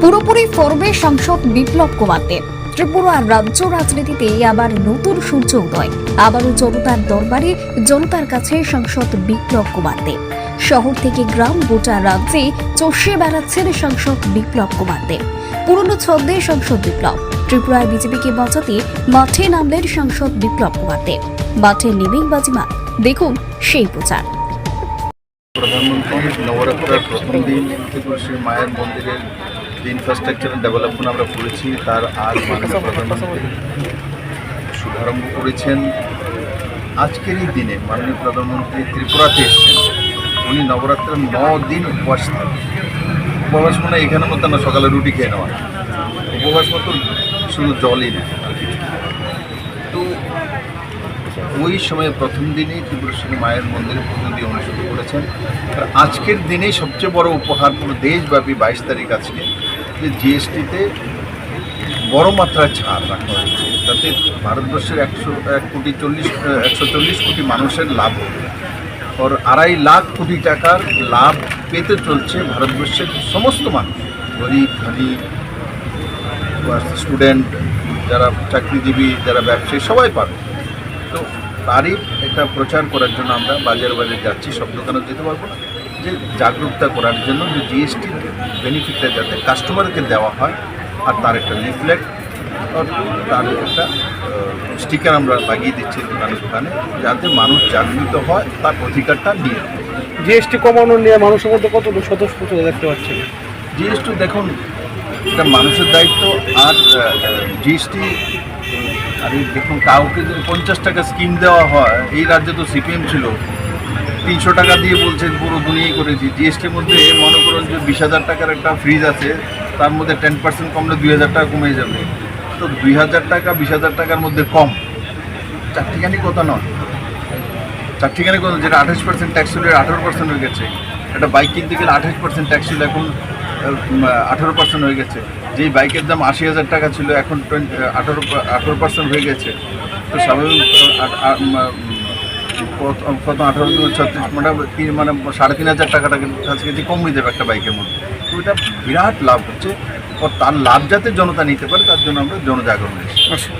পুরোপুরি ফর্মে সাংসদ বিপ্লব কুমার দেব। ত্রিপুরা রাজ্য রাজনীতিতে আবার নতুন সূর্য উদয় আবারও জনতার দরবারে জনতার কাছে সাংসদ বিপ্লব কুমার শহর থেকে গ্রাম গোটা রাজ্যে চষে বেড়াচ্ছেন সাংসদ বিপ্লব কুমার পুরনো ছন্দে সাংসদ বিপ্লব। ত্রিপুরায় বিজেপিকে বাঁচাতে মাঠে নামলেন সাংসদ বিপ্লব কুমার মাঠে নেমেই বাজিমা দেখুন সেই প্রচার। প্রধানমন্ত্রী নবরাত্রার প্রথম দিন মায়ের মন্দিরের ইনফ্রাস্ট্রাকচার ডেভেলপমেন্ট আমরা করেছি, তার আর মাননীয় প্রধানমন্ত্রী শুভারম্ভ করেছেন। আজকের এই দিনে মাননীয় প্রধানমন্ত্রী ত্রিপুরাতে এসেছেন। উনি নবরাত্রের ন দিন উপবাস থাকেন। উপবাস মানে এখানের মতো না, সকালে রুটি খেয়ে নেওয়া। উপবাস মতো শুধু জলই না। তো ওই সময় প্রথম দিনেই ত্রিপুরেশ্বরী মায়ের মন্দিরে পুজো দিয়ে অনুষ্ঠিত করেছেন। আর আজকের দিনেই সবচেয়ে বড় উপহার পুরো দেশব্যাপী বাইশ তারিখ আজকে, যে জিএসটিতে বড় মাত্রায় ছাড় রাখা হয়েছে। তাতে ভারতবর্ষের একশো, এক কোটি চল্লিশ, একশো চল্লিশ কোটি মানুষের লাভ হবে। ওর আড়াই লাখ কোটি টাকার লাভ পেতে চলছে ভারতবর্ষের সমস্ত মানুষ। গরিব, ধনী স্টুডেন্ট যারা চাকরিজীবী, যারা ব্যবসায়ী, সবাই পাবে। তো তারই একটা প্রচার করার জন্য আমরা বাজার বাজারে যাচ্ছি সব দোকানে যেতে পারব না যে জাগরুকতা করার জন্য যে জিএসটি বেনিফিটটা যাতে কাস্টমারকে দেওয়া হয় আর তার একটা লিফলেট তার একটা স্টিকার আমরা লাগিয়ে দিচ্ছি দোকানে দোকানে যাতে মানুষ জাগৃত হয় তার অধিকারটা নিয়ে। জিএসটি কমানো নিয়ে মানুষের মধ্যে কতটুকু স্বতঃস্ফূর্ত দেখতে পাচ্ছেন জিএসটি দেখুন এটা মানুষের দায়িত্ব আর জিএসটি আর এই দেখুন, কাউকে যদি পঞ্চাশ টাকা স্কিম দেওয়া হয়, এই রাজ্যে তো সিপিএম ছিল। তিনশো টাকা দিয়ে বলছেন পুরো দুনিয়াই করেছি। জিএসটির মধ্যে মনে করুন যে বিশ হাজার টাকার একটা ফ্রিজ আছে, তার মধ্যে টেন পার্সেন্ট কমলে দুই হাজার টাকা কমে যাবে। তো দুই হাজার টাকা, বিশ হাজার টাকার মধ্যে কম। চারটিখানি কথা নয়। চারটিখানি কথা, যেটা আঠাশ পার্সেন্ট ট্যাক্স ছিল আঠারো পার্সেন্ট হয়ে গেছে। একটা বাইক কিনতে গেলে আঠাশ পার্সেন্ট ট্যাক্স ছিল এখন আঠারো পার্সেন্ট হয়ে গেছে। যেই বাইকের দাম আশি হাজার টাকা ছিল, এখন টোয়েন্টি আঠারো আঠারো পার্সেন্ট হয়ে গেছে। তো স্বাভাবিক কত আঠারো, ছত্রিশ, মোটামুটি মানে সাড়ে তিন হাজার টাকাটা কিন্তু কাছাকাছি কমে যাবে একটা বাইকের মধ্যে। তো এটা বিরাট লাভ হচ্ছে। তার লাভ যাতে জনতা নিতে পারে, তার জন্য আমরা জনজাগরণ এসেছি